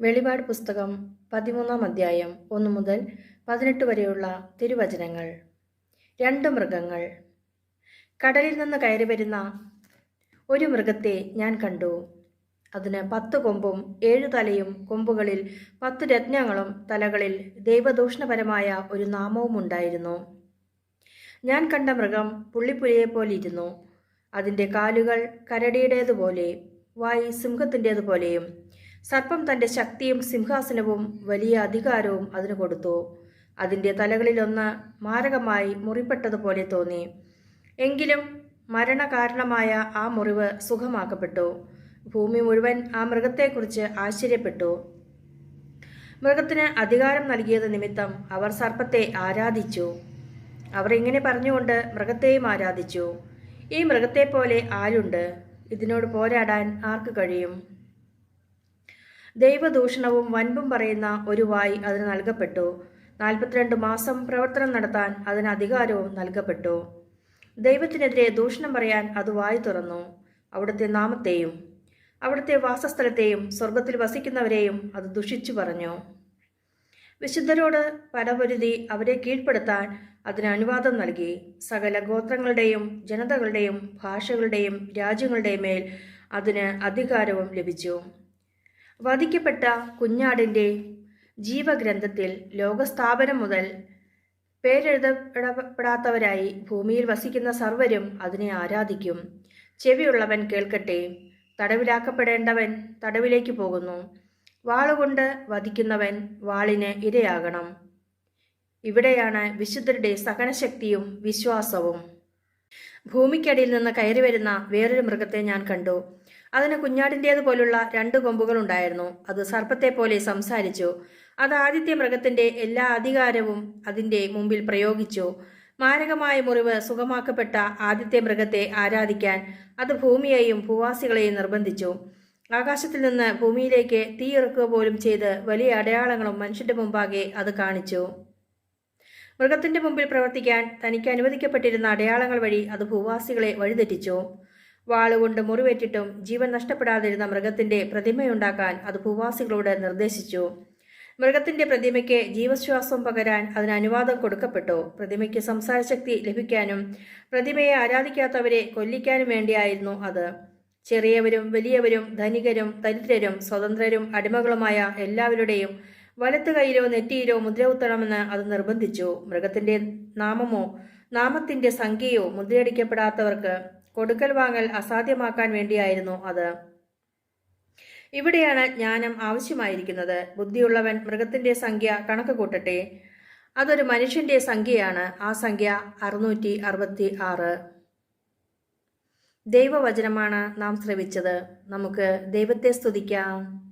വെളിപാട് പുസ്തകം പതിമൂന്നാം അധ്യായം ഒന്ന് മുതൽ പതിനെട്ട് വരെയുള്ള തിരുവചനങ്ങൾ. രണ്ട് മൃഗങ്ങൾ. കടലിൽ നിന്ന് കയറി വരുന്ന ഒരു മൃഗത്തെ ഞാൻ കണ്ടു. അതിന് പത്ത് കൊമ്പും ഏഴു തലയും കൊമ്പുകളിൽ പത്ത് രത്നങ്ങളും തലകളിൽ ദൈവദൂഷണപരമായ ഒരു നാമവും ഉണ്ടായിരുന്നു. ഞാൻ കണ്ട മൃഗം പുള്ളിപ്പുലിയെപ്പോലെ ഇരുന്നു അതിന്റെ കാലുകൾ കരടിയുടേതുപോലെ വായി സിംഹത്തിന്റേതുപോലെയും സർപ്പം തന്റെ ശക്തിയും സിംഹാസനവും വലിയ അധികാരവും അതിന് കൊടുത്തു. അതിന്റെ തലകളിലൊന്ന് മാരകമായി മുറിപ്പെട്ടതുപോലെ തോന്നി. എങ്കിലും മരണകാരണമായ ആ മുറിവ് സുഖമാക്കപ്പെട്ടു. ഭൂമി മുഴുവൻ ആ മൃഗത്തെക്കുറിച്ച് ആശ്ചര്യപ്പെട്ടു. മൃഗത്തിന് അധികാരം നൽകിയത് നിമിത്തം അവർ സർപ്പത്തെ ആരാധിച്ചു. അവർ ഇങ്ങനെ പറഞ്ഞുകൊണ്ട് മൃഗത്തെയും ആരാധിച്ചു. ഈ മൃഗത്തെപ്പോലെ ആരുണ്ട്? ഇതിനോട് പോരാടാൻ ആർക്ക് കഴിയും? ദൈവദൂഷണവും വൻപും പറയുന്ന ഒരു വായി അതിന് നൽകപ്പെട്ടു. നാൽപ്പത്തിരണ്ട് മാസം പ്രവർത്തനം നടത്താൻ അതിന് അധികാരവും നൽകപ്പെട്ടു. ദൈവത്തിനെതിരെ ദൂഷണം പറയാൻ അത് വായി തുറന്നു. അവിടുത്തെ നാമത്തെയും അവിടുത്തെ വാസസ്ഥലത്തെയും സ്വർഗത്തിൽ വസിക്കുന്നവരെയും അത് ദുഷിച്ചു പറഞ്ഞു. വിശുദ്ധരോട് പരപൊരുതി അവരെ കീഴ്പ്പെടുത്താൻ അതിന് അനുവാദം നൽകി. സകല ഗോത്രങ്ങളുടെയും ജനതകളുടെയും ഭാഷകളുടെയും രാജ്യങ്ങളുടെയും മേൽ അതിന് അധികാരവും ലഭിച്ചു. വധിക്കപ്പെട്ട കുഞ്ഞാടിന്റെ ജീവഗ്രന്ഥത്തിൽ ലോകസ്ഥാപനം മുതൽ പേരെഴുതപ്പെടാത്തവരായി ഭൂമിയിൽ വസിക്കുന്ന സർവരും അതിനെ ആരാധിക്കും. ചെവിയുള്ളവൻ കേൾക്കട്ടെ. തടവിലാക്കപ്പെടേണ്ടവൻ തടവിലേക്ക് പോകുന്നു. വാളുകൊണ്ട് വധിക്കുന്നവൻ വാളിന് ഇരയാകണം. ഇവിടെയാണ് വിശുദ്ധരുടെ സഹനശക്തിയും വിശ്വാസവും. ഭൂമിക്കടിയിൽ നിന്ന് കയറി വരുന്ന വേറൊരു മൃഗത്തെ ഞാൻ കണ്ടു. അതിന് കുഞ്ഞാടിന്റേതുപോലുള്ള രണ്ട് കൊമ്പുകൾ ഉണ്ടായിരുന്നു അത് സർപ്പത്തെ പോലെ സംസാരിച്ചു. അത് ആദിത്യ മൃഗത്തിന്റെ എല്ലാ അധികാരവും അതിന്റെ മുമ്പിൽ പ്രയോഗിച്ചു. മാരകമായ മുറിവ് സുഖമാക്കപ്പെട്ട ആദിത്യ മൃഗത്തെ ആരാധിക്കാൻ അത് ഭൂമിയെയും ഭൂവാസികളെയും നിർബന്ധിച്ചു. ആകാശത്തിൽ നിന്ന് ഭൂമിയിലേക്ക് തീയിറക്കുക പോലും ചെയ്ത് വലിയ അടയാളങ്ങളും മനുഷ്യന്റെ മുമ്പാകെ അത് കാണിച്ചു. മൃഗത്തിന്റെ മുമ്പിൽ പ്രവർത്തിക്കാൻ തനിക്ക് അനുവദിക്കപ്പെട്ടിരുന്ന അടയാളങ്ങൾ വഴി അത് ഭൂവാസികളെ വഴിതെറ്റിച്ചു. വാളുകൊണ്ട് മുറിവേറ്റിട്ടും ജീവൻ നഷ്ടപ്പെടാതിരുന്ന മൃഗത്തിന്റെ പ്രതിമയുണ്ടാക്കാൻ അത് ഭൂവാസികളോട് നിർദ്ദേശിച്ചു. മൃഗത്തിന്റെ പ്രതിമയ്ക്ക് ജീവശ്വാസം പകരാൻ അതിന് അനുവാദം കൊടുക്കപ്പെട്ടു. പ്രതിമയ്ക്ക് സംസാരശക്തി ലഭിക്കാനും പ്രതിമയെ ആരാധിക്കാത്തവരെ കൊല്ലിക്കാനും വേണ്ടിയായിരുന്നു അത്. ചെറിയവരും വലിയവരും ധനികരും ദരിദ്രരും സ്വതന്ത്രരും അടിമകളുമായ എല്ലാവരുടെയും വലത്തു കൈയിലോ നെറ്റിയിലോ മുദ്ര കുത്തണമെന്ന് അത് നിർബന്ധിച്ചു. മൃഗത്തിന്റെ നാമമോ നാമത്തിന്റെ സംഖ്യയോ മുദ്രയടിക്കപ്പെടാത്തവർക്ക് കൊടുക്കൽ വാങ്ങൽ അസാധ്യമാക്കാൻ വേണ്ടിയായിരുന്നു അത്. ഇവിടെയാണ് ജ്ഞാനം ആവശ്യമായിരിക്കുന്നത്. ബുദ്ധിയുള്ളവൻ മൃഗത്തിന്റെ സംഖ്യ കണക്ക് കൂട്ടട്ടെ. അതൊരു മനുഷ്യന്റെ സംഖ്യയാണ്. ആ സംഖ്യ അറുന്നൂറ്റി അറുപത്തി ആറ്. ദൈവവചനമാണ് നാം ശ്രവിച്ചത്. നമുക്ക് ദൈവത്തെ സ്തുതിക്കാം.